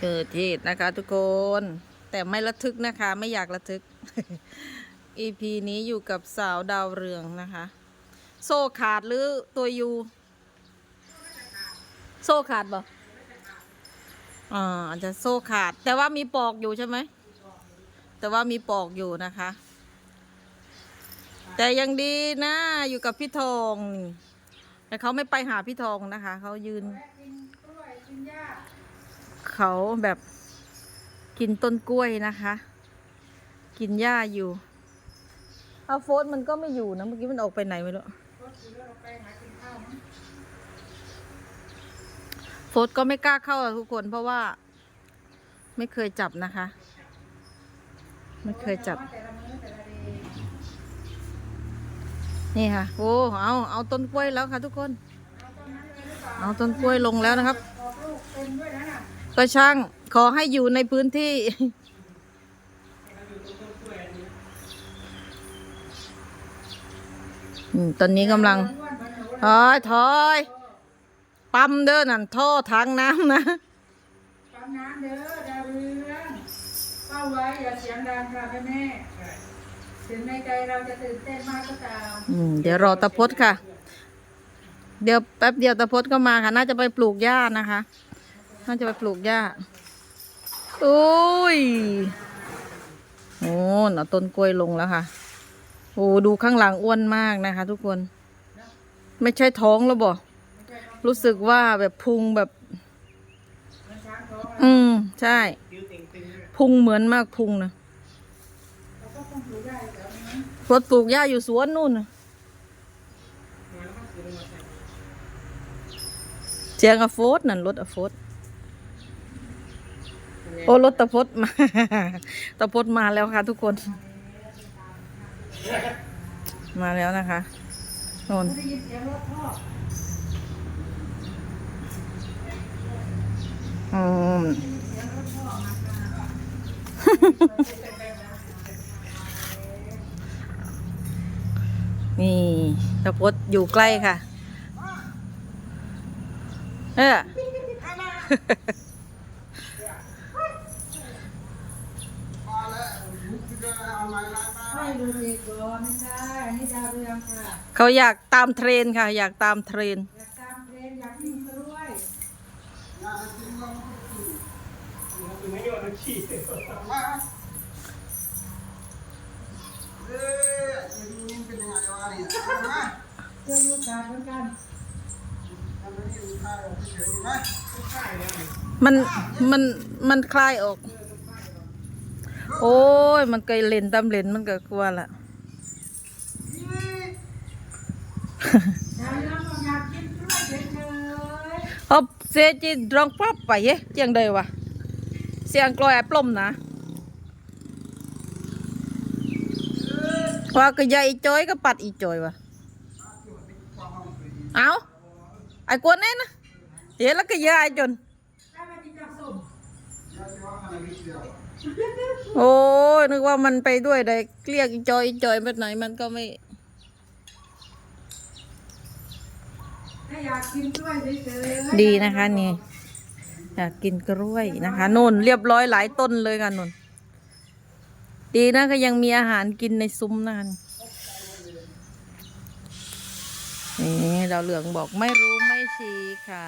เกิดเหตุนะคะทุกคน แต่ไม่ระทึกนะคะ ไม่อยากระทึก EP นี้อยู่กับสาวดาวเรืองนะคะ โซ่ขาดหรือตัวยูโซ่ขาดบ่อ่าอาจจะโซ่ขาด แต่ว่ามีปอกอยู่ใช่ไหม แต่ว่ามีปอกอยู่นะคะ แต่ยังดีนะอยู่กับพี่ทองนี่แต่เขาไม่ไปหาพี่ทองนะคะ เขายืน เขาแบบกินต้นกล้วยนะคะ กินหญ้าอยู่เอาโฟสมันก็ไม่อยู่นะเมื่อกี้มันออกไปไหนไม่รู้โฟสก็ไม่กล้าเข้าอะทุกคนเพราะว่า ไม่เคยจับนะคะ ไม่เคยจับ นี่ค่ะ โอ้เอาเอาต้นกล้วยแล้วค่ะ ทุกคน เอาต้นกล้วยลงแล้วนะครับ ก็ช่าง ขอให้อยู่ในพื้นที่อืมตอนนี้กำลังถอยถอยปั๊มเด้อนั่นท่อทางน้ำนะปั๊มน้ำเด้อดาวเรืองเฝ้าไว้อย่าเสียงดังค่ะแม่แม่ถึงในใจเราจะตื่นเต้นมากก็ตามอืมเดี๋ยวรอตะพดค่ะ เดี๋ยวแป๊บเดียวตะพดก็มาค่ะ น่าจะไปปลูกหญ้านะคะ น่าจะไปปลูกหญ้าโอ้ยโอ้หน่อต้นกล้วยลงแล้วค่ะ โอ้ดูข้างหลังอ้วนมากนะคะ ทุกคน ไม่ใช่ท้องแล้วบ่รู้สึกว่าแบบพุงแบบ อืม ใช่ พุงเหมือนมากพุงนะรถปลูกหญ้าอยู่สวนนู่นเจียงอโฟดนั่นรถอะโฟด โอ้รถตะพดมาตะพดมาแล้วค่ะ ทุกคน มาแล้วนะคะนนออืมนี่ตะพดอยู่ใกล้ค่ะ เออ ให้ดูดีก่อนไม่ใช่อันนี้ดาวเรืองค่ะเขาอยากตามเทรนด์ค่ะ อยากตามเทรนด์อยากตามเพลงอยากกินกล้วยเจอลูกกาเหมือนกันมันมันมันคลายออก โอ้ย มันเคยเล่นตามเล่นมันก็กลัวละดาวเรืองบอกอยากกินกล้วยเฉยเอาเสียจีรองปั๊บไปเยเจียงเดยวะเสียงกลอยแอปลมนะว่าก็ยายอีจอยก็ปัดอีจอยวะเอาไอ้กวนนี่นะเดี๋ยวแล้วก็ยายจนๆได้มากินจากส้มโอ้ยนึกว่ามันไปด้วยได้เรียกอีจอยอีจอยไปไหนมันก็ไม่ ถ้าอยากกินกล้วยเฉยๆดีนะคะนี่อยากกินกล้วยนะคะนุ่นเรียบร้อยหลายต้นเลยค่ะนุ่นดีนะก็ยังมีอาหารกินในซุ้มนะคะนี่เราวเหลืองบอกไม่รู้ไม่ชี้ค่ะ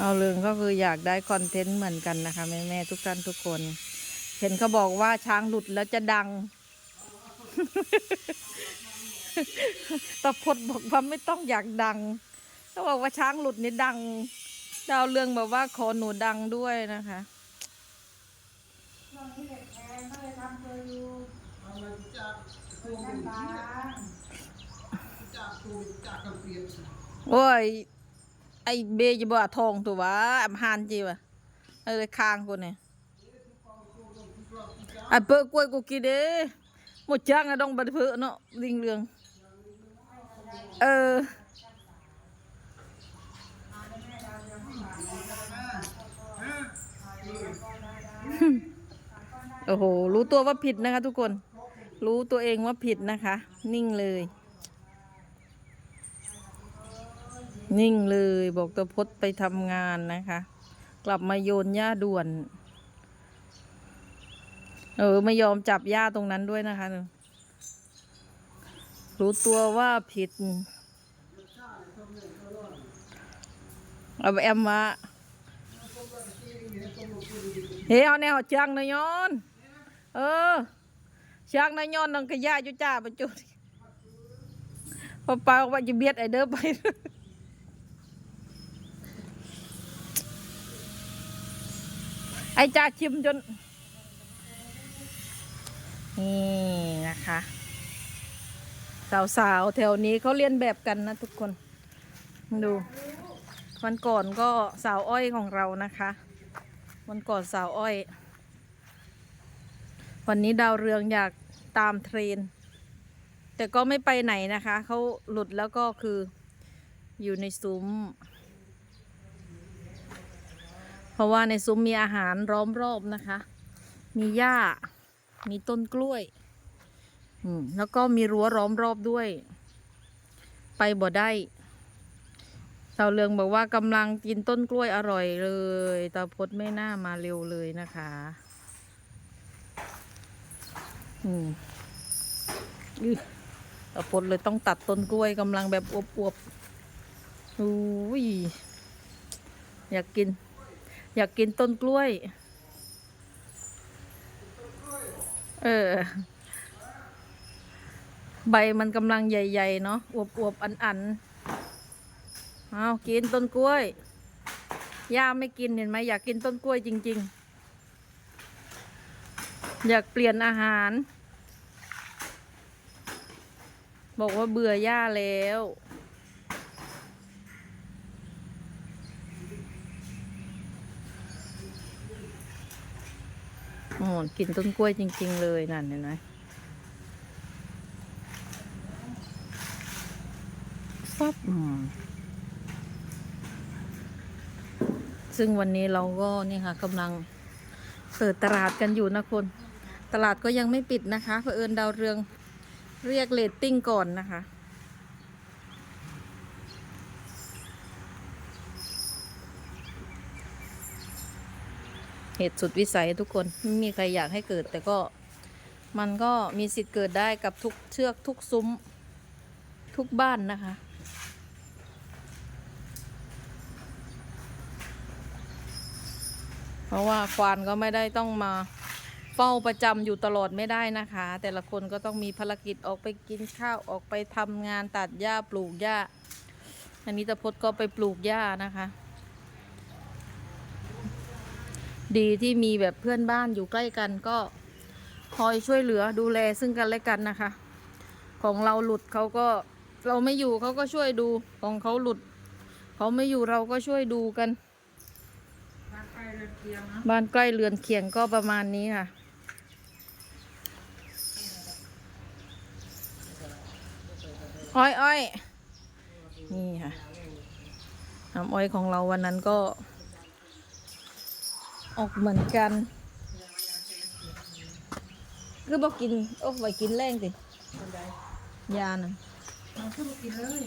เราวเหลืองก็คืออยากได้คอนเทนต์เหมือนกันนะคะแม่แม่ๆทุกท่านทุกคน เห็นเขาบอกว่าช้างหลุดแล้วจะดังตะพดบอกว่าไม่ต้องอยากดังเขาบอกว่าช้างหลุดนี่ดังดาวเรืองบอกว่าขอหนูดังด้วยนะคะช่วงนี้เด็กแพงก็เลยทำตัวอยู่ตัวบ้านบางโอ้ย ไอเบจะบ่ทองตัววะอำหานจีวะเออคางกูเนี่ยไอเปิดกล้วยกูกินเด้หมดจังอะดองบัดเพอเนาะลิงเรืองเออโอ้โห รู้ตัวว่าผิดนะคะทุกคน รู้ตัวเองว่าผิดนะคะ นิ่งเลย เนิ่งเลยบอกตะพดไปทำงานนะคะ กลับมาโยนหญ้าด่วน เออ ไม่ยอมจับหญ้าตรงนั้นด้วยนะคะ รู้ตัวว่าผิดเอาไปแอมมาเฮ้ยเอาแนวจังนายยอนเออจังนายยอนนังขยะจุจ้าประจุดพอปาว่าจะเบียดไอเด้อไป ไอจ่าชิมจน นี่นะคะ สาวๆ แถวนี้เขาเรียนแบบกันนะทุกคน ดูวันก่อนก็สาวอ้อยของเรานะคะวันก่อนสาวอ้อย วันนี้ดาวเรืองอยากตามเทรน แต่ก็ไม่ไปไหนนะคะ เขาหลุดแล้วก็คืออยู่ในซุ้ม เพราะว่าในซุ้มมีอาหารล้อมรอบนะคะ มีหญ้า มีต้นกล้วย อืมแล้วก็มีรั้วล้อมรอบด้วย ไปบ่ได้สาวเรืองบอกว่ากำลังกินต้นกล้วยอร่อยเลยตาพดไม่น่ามาเร็วเลยนะคะอืมอือตาพดเลยต้องตัดต้นกล้วยกำลังแบบอวบๆอุ้ยอยากกิน อยากกินต้นกล้วย เออ ใบมันกำลังใหญ่ๆ เนาะอวบๆ อันๆเอากินต้นกล้วย ย่าไม่กินเห็นไหมอยากกินต้นกล้วยจริง ๆ อยากเปลี่ยนอาหาร บอกว่าเบื่อย่าแล้ว โอ้กินต้นกล้วยจริง ๆ เลยนั่นเห็นไหมฟับอืมซึ่งวันนี้เราก็นี่ค่ะกำลังเปิดตลาดกันอยู่นะคน ตลาดก็ยังไม่ปิดนะคะเผอิญดาวเรืองเรียกเลตติ้งก่อนนะคะ เหตุสุดวิสัยทุกคนไม่มีใครอยากให้เกิด แต่ก็มันก็มีสิทธิ์เกิดได้กับทุกเชือกทุกซุ้ม ทุกบ้านนะคะ เพราะว่าควานก็ไม่ได้ต้องมาเฝ้าประจำอยู่ตลอดไม่ได้นะคะ แต่ละคนก็ต้องมีภารกิจออกไปกินข้าวออกไปทำงานตัดหญ้าปลูกหญ้า อันนี้ตะพดก็ไปปลูกหญ้านะคะ ดีที่มีแบบเพื่อนบ้านอยู่ใกล้กันก็คอยช่วยเหลือดูแลซึ่งกันและกันนะคะ ของเราหลุดเขาก็เราไม่อยู่เขาก็ช่วยดูของเขาหลุด เขาไม่อยู่เราก็ช่วยดูกันบ้านใกล้เรือนเคียงนะบ้านใกล้เรือนเคียงก็ประมาณนี้ค่ะ อ้อยอ้อยนี่ค่ะน้ำอ้อยของเราวันนั้นก็ ออกเหมือนกันคือบอกกินโอ้ไว้กินแรงสิยาน่ะเอาขึ้นมากินเลย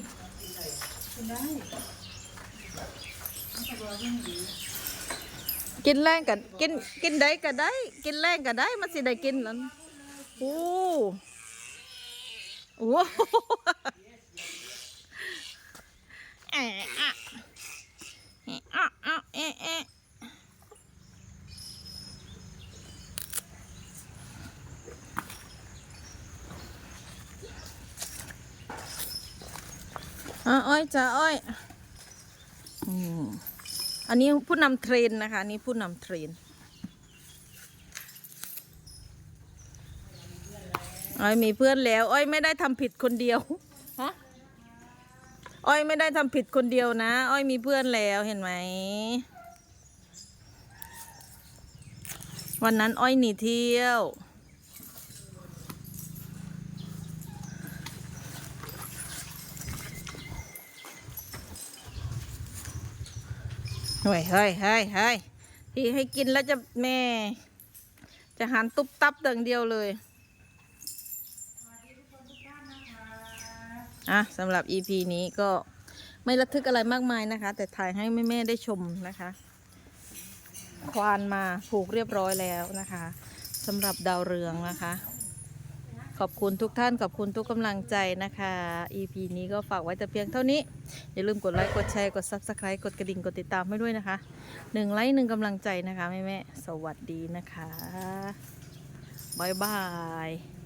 กินได้กินแรงกันกินกินได้ก็ได้ กินแรงก็ได้มันสิได้กินนั่นโอ้โหแอะอะแอะอะอะแอะ อ้อยจ้าอ้อยอันนี้ผู้นำเทรนนะคะนนี่ผู้นำเทรนอ้อยมีเพื่อนแล้ว อ้อยไม่ได้ทำผิดคนเดียวฮะอ้อยไม่ได้ทำผิดคนเดียวนะ อ้อยมีเพื่อนแล้วเห็นไหมวันนั้นอ้อยหนีเที่ยว เฮ้ยเฮ้ยเฮ้ยเฮ้ยที่ให้กินแล้วจะแม่ จะหันตุ๊บตับดังเดียวเลยอะสำหรับ EP นี้ก็ไม่ระทึกอะไรมากมายนะคะ แต่ถ่ายให้แม่ๆได้ชมนะคะ ควานมาผูกเรียบร้อยแล้วนะคะสำหรับดาวเรืองนะคะ ขอบคุณทุกท่านขอบคุณทุกกำลังใจนะคะ EP นี้ก็ฝากไว้แต่เพียงเท่านี้ อย่าลืมกดไลค์กดแชร์กด Subscribe กดกระดิ่งกดติดตามให้ด้วยนะคะหนึ่งไลค์หนึ่งกำลังใจนะคะแม่แม่สวัสดีนะคะบ๊ายบาย